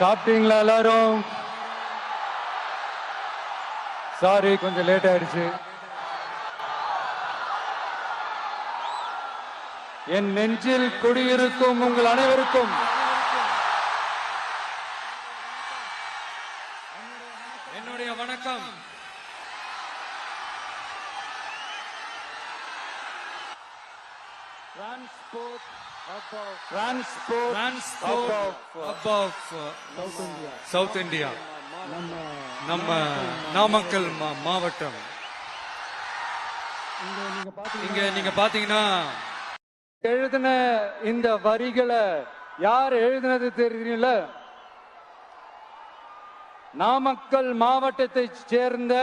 சாப்பிட்டீங்களா எல்லாரும்? சாரி கொஞ்சம் லேட் ஆயிடுச்சு. என் நெஞ்சில் குடியிருக்கும் உங்கள் அனைவருக்கும் என்னுடைய வணக்கம் transport transport transport above. South India நம்ம நாமக்கல் மாவட்டம். இங்க நீங்க பாத்தீங்கன்னா எழுதின இந்த வரிகளை யார் எழுதினது தெரியுங்கள நாமக்கல் மாவட்டத்தைச் சேர்ந்த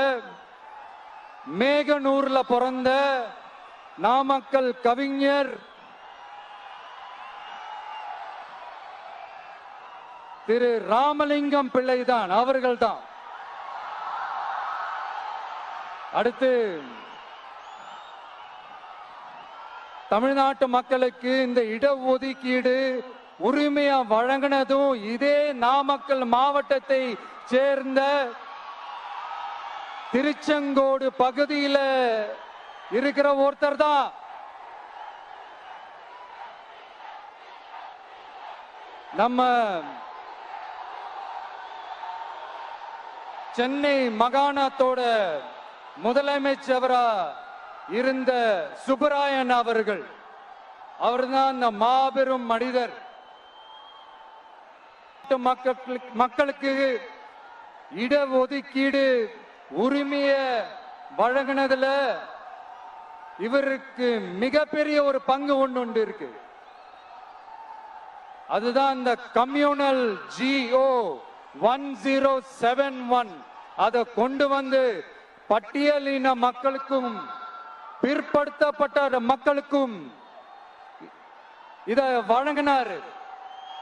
மேகனூர்ல பிறந்த நாமக்கல் கவிஞர் திரு ராமலிங்கம் பிள்ளைதான் அவர்கள்தான். அடுத்து தமிழ்நாட்டு மக்களுக்கு இந்த இடஒதுக்கீடு உரிமையா வழங்கினதும் இதே நாமக்கல் மாவட்டத்தை சேர்ந்த திருச்செங்கோடு பகுதியில இருக்கிற ஒருத்தர் தான் நம்ம சென்னை மகாணத்தோட முதலமைச்சரா இருந்த சுப்பராயன் அவர்கள். அவர்தான் அந்த மாபெரும் மனிதர். மக்களுக்கு மக்களுக்கு இடஒதுக்கீடு உரிமைய வழங்கினதுல இவருக்கு மிகப்பெரிய ஒரு பங்கு ஒன்று உண்டு இருக்கு. அதுதான் இந்த communal G O one zero seven one அதை கொண்டு வந்து பட்டியலின மக்களுக்கும் பிற்படுத்தப்பட்ட மக்களுக்கும் இத வழங்கினாரு.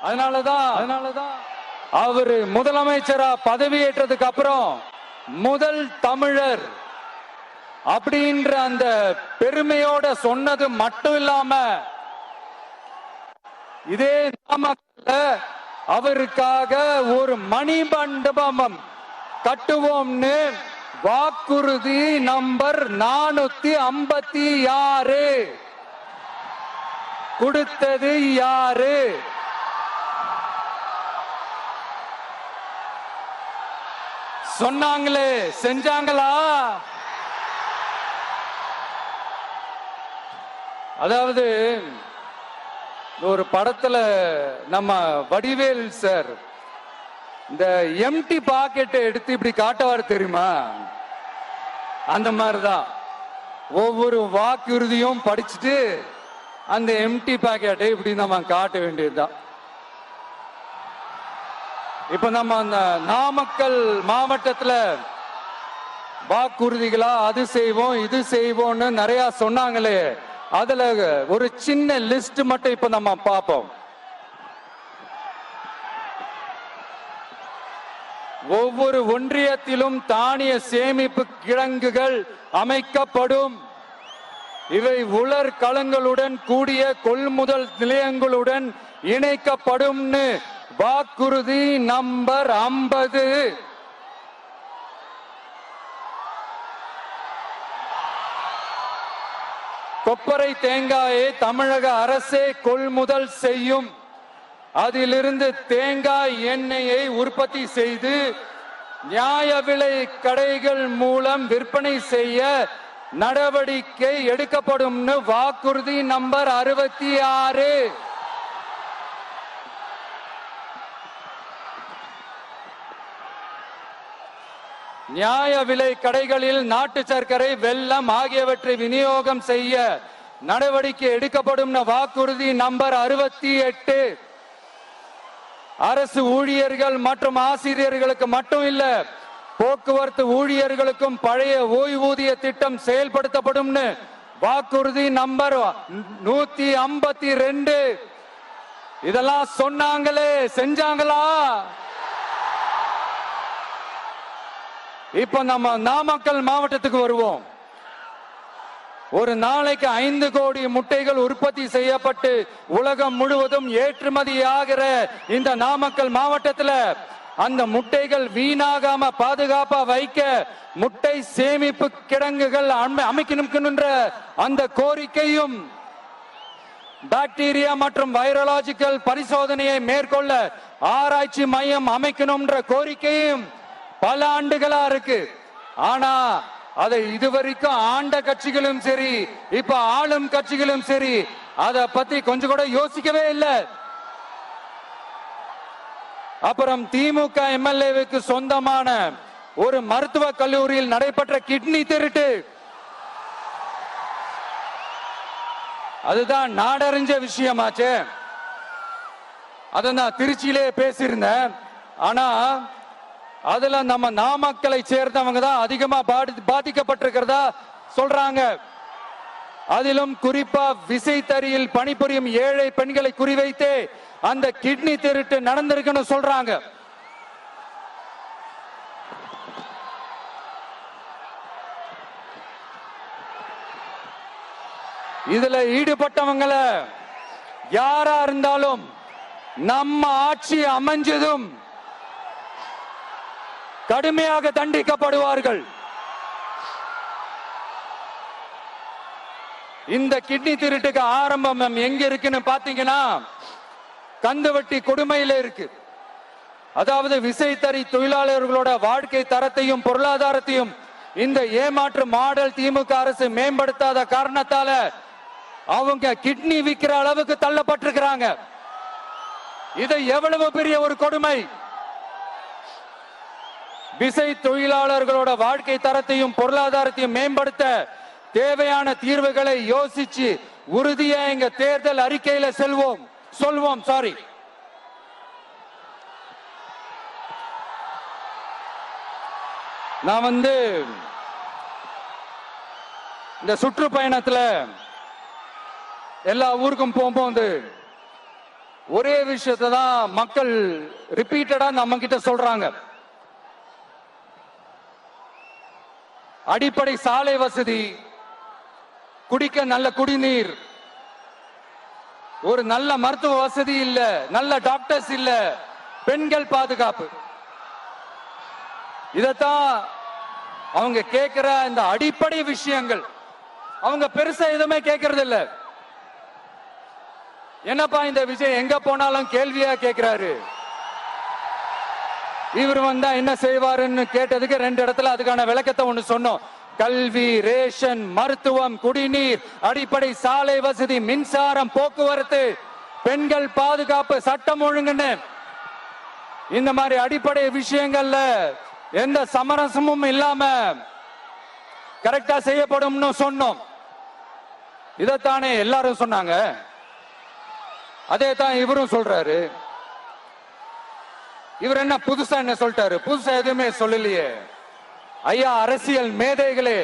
அதனாலதான் அதனாலதான் அவரு முதலமைச்சரா பதவியேற்றதுக்கு அப்புறம் முதல் தமிழர் அப்படின்ற அந்த பெருமையோட சொன்னது மட்டும் இல்லாம இதே நாமக்கல்ல அவருக்காக ஒரு மணி மண்டபம் கட்டுவோம்னு வாக்குறுதி நம்பர் நானூத்தி ஐம்பத்தி ஆறு. கொடுத்தது யாரு? சொன்னாங்களே செஞ்சாங்களா? அதாவது ஒரு படத்துல நம்ம வடிவேல் சார் இந்த எம்டி பாக்கெட்டை எடுத்து இப்படி காட்டுவார் தெரியுமா? அந்த மாதிரிதான். ஒவ்வொரு வாக்குறுதியும் படிச்சுட்டு அந்த எம்டி பாக்கெட்டை இப்படி நம்ம காட்ட வேண்டியதுதான். இப்ப நம்ம அந்த நாமக்கல் மாவட்டத்துல வாக்குறுதிகளா அது செய்வோம் இது செய்வோம்னு நிறைய சொன்னாங்களே. அதுல ஒரு சின்ன லிஸ்ட் மட்டும் இப்ப நம்ம பார்ப்போம். ஒவ்வொரு ஒன்றியத்திலும் தானிய சேமிப்பு கிடங்குகள் அமைக்கப்படும். இவை உலர் களங்களுடன் கூடிய கொள்முதல் நிலையங்களுடன் இணைக்கப்படும்னு. வாக்குறுதி நம்பர் ஐம்பது. கொப்பரை தேங்காயை தமிழக அரசே கொள்முதல் செய்யும். அதிலிருந்து தேங்காய் எண்ணெயை உற்பத்தி செய்து நியாய விலை கடைகள் மூலம் விற்பனை செய்ய நடவடிக்கை எடுக்கப்படும்னு வாக்குறுதி நம்பர் அறுபத்தி ஆறு. நியாய விலை கடைகளில் நாட்டு சர்க்கரை வெள்ளம் ஆகியவற்றை விநியோகம் செய்ய நடவடிக்கை எடுக்கப்படும் வாக்குறுதி நம்பர் அறுபத்தி எட்டு. அரசு ஊழியர்கள் மற்றும் ஆசிரியர்களுக்கு மட்டும் இல்ல போக்குவரத்து ஊழியர்களுக்கும் பழைய ஓய்வூதிய திட்டம் செயல்படுத்தப்படும் வாக்குறுதி நம்பர் நூத்தி ஐம்பத்தி ரெண்டு. இதெல்லாம் சொன்னாங்களே செஞ்சாங்களா? இப்ப நம்ம நாமக்கல் மாவட்டத்துக்கு வருவோம். ஒரு நாளைக்கு ஐந்து கோடி முட்டைகள் உற்பத்தி செய்யப்பட்டு உலகம் முழுவதும் ஏற்றுமதி ஆகிற இந்த நாமக்கல் மாவட்டத்தில் அந்த முட்டைகள் வீணாகாம பாதுகாப்பா வைக்க முட்டை சேமிப்பு கிடங்குகள் அமை- அமைக்கணும்ன்ற அந்த கோரிக்கையும் பாக்டீரியா மற்றும் வைரலாஜிக்கல் பரிசோதனையை மேற்கொள்ள ஆராய்ச்சி மையம் அமைக்கணும்ன்ற கோரிக்கையும் பல ஆண்டுகளா இருக்கு. ஆனா அதை இதுவரைக்கும் ஆண்ட கட்சிகளும் சரி இப்ப ஆளும் கட்சிகளும் சரி அத பத்தி கொஞ்சம் கூட யோசிக்கவே இல்லை. அப்புறம் திமுக எம்எல்ஏவுக்கு சொந்தமான ஒரு மருத்துவ கல்லூரியில் நடைபெற்ற கிட்னி திருட்டு. அதுதான் நாடறிஞ்ச விஷயமாச்சே. அத நான் திருச்சியிலே பேசியிருந்தேன். ஆனா அதுல நம்ம நாமக்கலை சேர்ந்தவங்க தான் அதிகமா பாதி- பாதிக்கப்பட்டிருக்கிறதா சொல்றாங்க. அதிலும் குறிப்பா விசைத்தறியில் பணிபுரியும் ஏழை பெண்களை குறிவைத்தே அந்த கிட்னி திருட்டு நடந்திருக்குன்னு சொல்றாங்க. இதுல ஈடுபட்டவங்கள யாரா இருந்தாலும் நம்ம ஆட்சி அமைஞ்சதும் கடுமையாக தண்டிக்கப்படுவார்கள். இந்த கிட்னி திருட்டுக்கு ஆரம்பம் எங்க இருக்குன்னு பாத்தீங்கன்னா கந்துவட்டி கொடுமையில இருக்கு. அதாவது விசைத்தறி தொழிலாளர்களோட வாழ்க்கை தரத்தையும் பொருளாதாரத்தையும் இந்த ஏமாற்று மாடல் திமுக அரசு மேம்படுத்தாத காரணத்தால அவங்க கிட்னி விற்கிற அளவுக்கு தள்ளப்பட்டிருக்கிறாங்க. இது எவ்வளவு பெரிய ஒரு கொடுமை? விசை தொழிலாளர்களோட வாழ்க்கை தரத்தையும் பொருளாதாரத்தையும் மேம்படுத்த தேவையான தீர்வுகளை யோசிச்சு உறுதியா எங்க தேர்தல் அறிக்கையில செல்வோம். சொல்வோம் சாரி நான் வந்து இந்த சுற்றுப்பயணத்துல எல்லா ஊருக்கும் போகும்போது ஒரே விஷயத்தை தான் மக்கள் ரிப்பீட்டடா நம்ம கிட்ட சொல்றாங்க. அடிப்படை சாலை வசதி. குடிக்க நல்ல குடிநீர். ஒரு நல்ல மருத்துவ வசதி இல்ல நல்ல டாக்டர்ஸ் இல்ல பெண்கள் பாதுகாப்பு. இதத்தான் அவங்க கேட்கிற இந்த அடிப்படை விஷயங்கள். அவங்க பெருசா எதுவுமே கேட்கறது இல்ல. என்னப்பா இந்த விஜய் எங்க போனாலும் கேள்வியா கேட்கிறாரு இவர் வந்தா என்ன செய்வாருன்னு கேட்டதுக்கு ரெண்டு இடத்துல அதுக்கான விளக்கத்தை ஒண்ணு சொன்னோம். கல்வி ரேஷன் மருத்துவம் குடிநீர் அடிப்படை சாலை வசதி மின்சாரம் போக்குவரத்து பெண்கள் பாதுகாப்பு சட்டம் ஒழுங்குன்னு. இந்த மாதிரி அடிப்படை விஷயங்கள்ல எந்த சமரசமும் இல்லாம கரெக்டா செய்யப்படும்னு சொன்னோம். இதைத்தானே எல்லாரும் சொன்னாங்க. அதே தான் இவரும் சொல்றாரு. இவர் என்ன புதுசா என்ன சொல்லிட்டாரு? புதுசா எதுவுமே சொல்லலையே. ஐயா அரசியல் மேதைகளே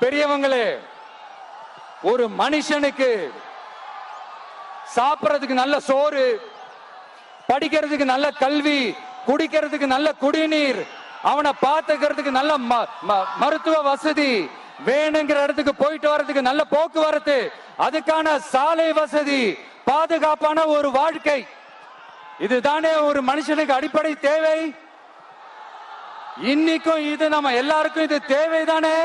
பெரியவங்களே ஒரு மனுஷனுக்கு சாப்பிடறதுக்கு நல்ல சோறு படிக்கிறதுக்கு நல்ல கல்வி குடிக்கிறதுக்கு நல்ல குடிநீர் அவனை பார்த்துக்கிறதுக்கு நல்ல ம- ம- மருத்துவ வசதி வேணுங்கிற இடத்துக்கு போயிட்டு வர்றதுக்கு நல்ல போக்குவரத்து அதுக்கான சாலை வசதி பாதுகாப்பான ஒரு வாழ்க்கை. இதுதானே ஒரு மனுஷனுக்கு அடிப்படை தேவை? இன்னைக்கும் இது நம்ம எல்லாருக்கும் இது தேவைதானே?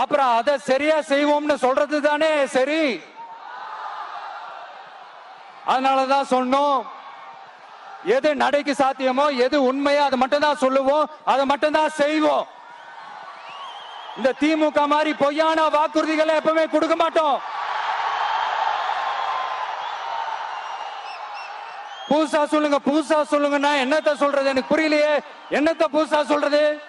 அப்புறம் அதை சரியா செய்வோம்னு சொல்றது தானே சரி? அதனாலதான் சொன்னோம். எது நடைக்கு சாத்தியமோ எது உண்மையோ அதை மட்டும் தான் சொல்லுவோம் அதை மட்டும் தான் செய்வோம். இந்த திமுக மாதிரி பொய்யான வாக்குறுதிகளை எப்பவுமே கொடுக்க மாட்டோம். புதுசா சொல்லுங்க புதுசா சொல்லுங்கன்னா என்னத்த சொல்றது? எனக்கு புரியலையே. என்னத்த புதுசா சொல்றது?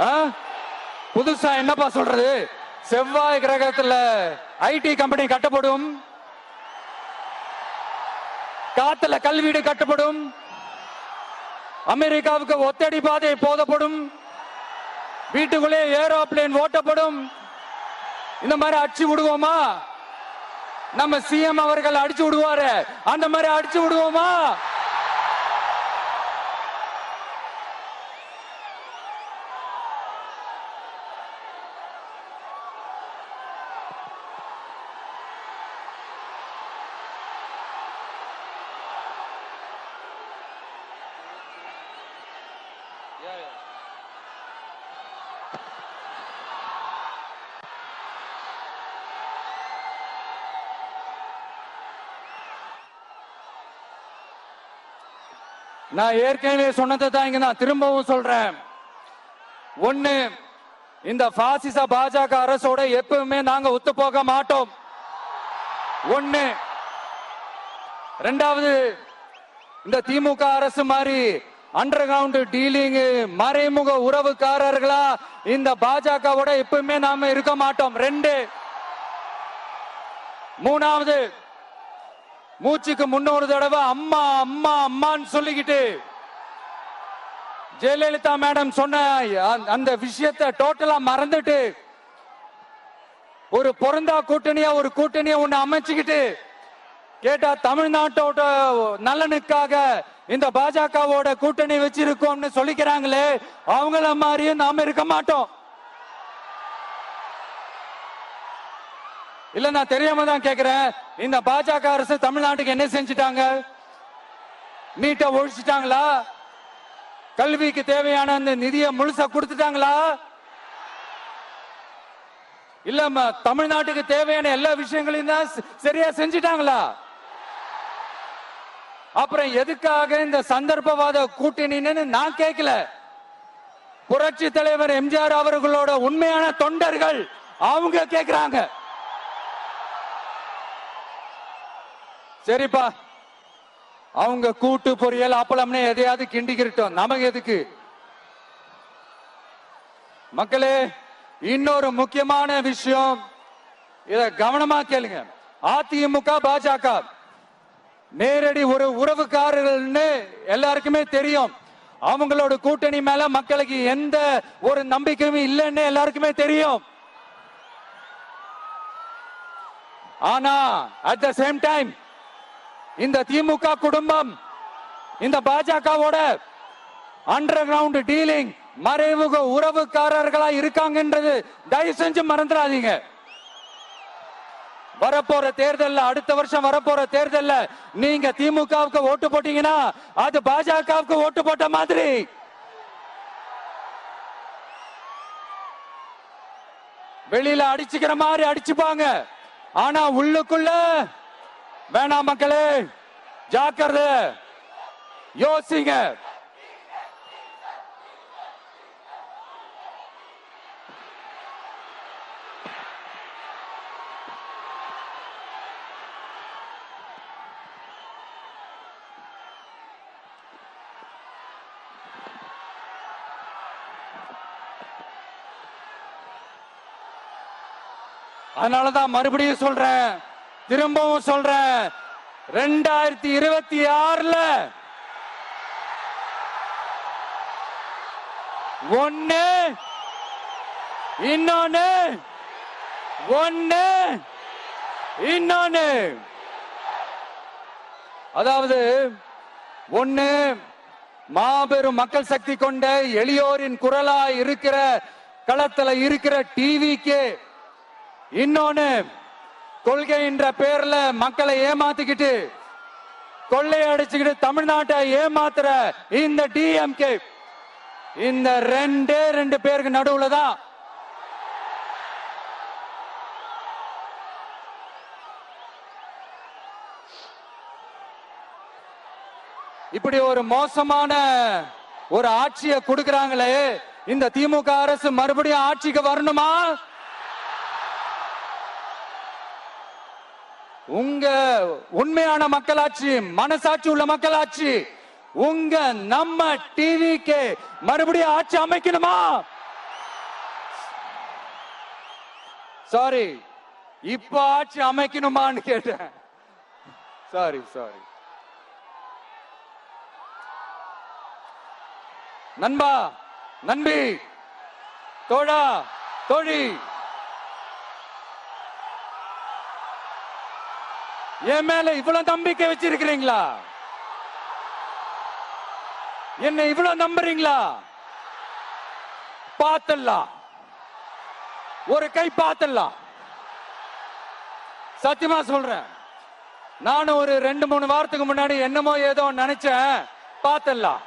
ஆ? புதுசா என்னப்பா சொல்றது? செவ்வாய் கிரகத்துல ஐடி கம்பெனி கட்டப்படும். காத்துல கல்வீடு கட்டப்படும். அமெரிக்காவுக்கு ஒத்தடி பாதை போதப்படும். வீட்டுக்குள்ளே ஏரோப்ளேன் ஓட்டப்படும். இந்த மாதிரி அடிச்சு விடுவோமா? நம்ம சிஎம் அவர்கள் அடிச்சு விடுவாரு. அந்த மாதிரி அடிச்சு விடுவோமா? நான் ஏற்கனவே சொன்னதை தான் இங்க நான் திரும்பவும் சொல்றேன். ஒண்ணு இந்த பாசிச பாஜக அரசோட எப்பவுமே நாங்க ஒத்து போக மாட்டோம். ஒண்ணு ரெண்டாவது இந்த திமுக அரசு மாதிரி அண்டர்கிரவுண்ட் டீலிங் மறைமுக உறவுக்காரர்களா? இந்த பாஜகவோட எப்பவுமே நாம இருக்க மாட்டோம். ரெண்டு. மூணாவது மூச்சுக்கு முன்னொரு தடவை அம்மா அம்மா அம்மான்னு சொல்லிக்கிட்டு ஜெயலலிதா மேடம் சொன்ன அந்த- அந்த விஷயத்தை டோட்டலா மறந்துட்டு ஒரு பொருந்தா கூட்டணியா ஒரு கூட்டணியா ஒண்ணு அமைச்சுக்கிட்டு கேட்டா தமிழ்நாட்டோட நலனுக்காக இந்த பாஜகவோட கூட்டணி வச்சிருக்கோம்னு சொல்லிக்கிறாங்களே அவங்கள மாதிரியும் நாம இருக்க மாட்டோம். இல்ல நான் தெரியாம தான் கேக்குறேன். இந்த பாஜக அரசு தமிழ்நாட்டுக்கு என்ன செஞ்சுட்டாங்க? நீட்டை ஒழிச்சிட்டாங்களா? கல்விக்கு தேவையான அந்த நிதியை முழுசா கொடுத்துட்டாங்களா? இல்ல தமிழ்நாட்டுக்கு தேவையான எல்லா விஷயங்களையும் தான் சரியா செஞ்சுட்டாங்களா? அப்புறம் எதுக்காக இந்த சந்தர்ப்பவாத கூட்டணின்னு நான் கேட்கல புரட்சி தலைவர் எம்ஜிஆர் அவர்களோட உண்மையான தொண்டர்கள் அவங்க கேக்குறாங்க. சரிப்பா. அவங்க கூட்டு பொரியல் அப்பளம்னு எதையாவது கிண்டிக்கிட்டோம் நமக்கு எதுக்கு? மக்களே இன்னொரு முக்கியமான விஷயம். இத கவனமா கேளுங்க. அதிமுக பாஜக. நேரடி ஒரு உறவுக்காரர்கள்னு எல்லாருக்குமே தெரியும். அவங்களோட கூட்டணி மேல மக்களுக்கு எந்த ஒரு நம்பிக்கையும் இல்லைன்னு எல்லாருக்குமே தெரியும். ஆனா அட் த சேம் டைம் இந்த திமுக குடும்பம் இந்த பாஜகவோட அண்டர் கிரவுண்ட் டீலிங் மறைமுக உறவுக்காரர்களா இருக்காங்கன்றது தயவு செஞ்சு மறந்துடாதீங்க. வரப்போற தேர்தல்ல அடுத்த வருஷம் வரப்போற தேர்தல்ல நீங்க திமுகவுக்கு ஓட்டு போட்டீங்கன்னா அது பாஜகவுக்கு ஓட்டு போட்ட மாதிரி. வெளியில அடிச்சுக்கிற மாதிரி அடிச்சுப்பாங்க. ஆனா உள்ளுக்குள்ள வேணாம் மக்களே ஜாக்கிரதை யோசிங்க. அதனாலதான் மறுபடியும் சொல்றேன். திரும்பவும் சொல்றேன். ரெண்டாயிரத்தி இருபத்தி ஆறுல ஒன்னு இன்னொன்னு ஒன்னு இன்னொன்னு. அதாவது ஒன்னு மாபெரும் மக்கள் சக்தி கொண்ட எளியோரின் குரலா இருக்கிற களத்துல இருக்கிற டிவிக்கு இன்னொன்னு கொள்கைன்ற பேர்ல மக்களை ஏமாத்திக்கிட்டு கொள்ளை அடிச்சுக்கிட்டு தமிழ்நாட்டை ஏமாத்துற இந்த டிஎம்கே இந்த ரெண்டே ரெண்டு பேருக்கு நடுவுல தான். இப்படி ஒரு மோசமான ஒரு ஆட்சியை கொடுக்கறாங்களே இந்த திமுக அரசு மறுபடியும் ஆட்சிக்கு வரணுமா? உங்க உண்மையான மக்களாட்சி மனசாட்சி உள்ள மக்களாட்சி உங்க நம்ம டிவிக்கு மறுபடியும் ஆட்சி அமைக்கணுமா? சாரி இப்ப ஆட்சி அமைக்கணுமான்னு கேட்டேன். சாரி சாரி நண்பா நண்பி தோழா தோழி. என் மேல இவ்வளவு நம்பிக்கை வச்சிருக்கிறீங்களா? என்ன இவ்வளவு நம்புறீங்களா? பார்த்தலாம் ஒரு கை பார்த்தலாம் சத்தியமா சொல்றேன். நானும் ஒரு ரெண்டு மூணு வாரத்துக்கு முன்னாடி என்னமோ ஏதோ நினைச்சேன். பார்த்தலாம்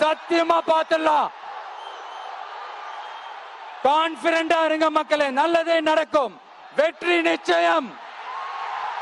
சத்தியமா பார்த்தலாம் கான்பிடண்டா இருங்க மக்களே. நல்லதே நடக்கும். வெற்றி நிச்சயம்.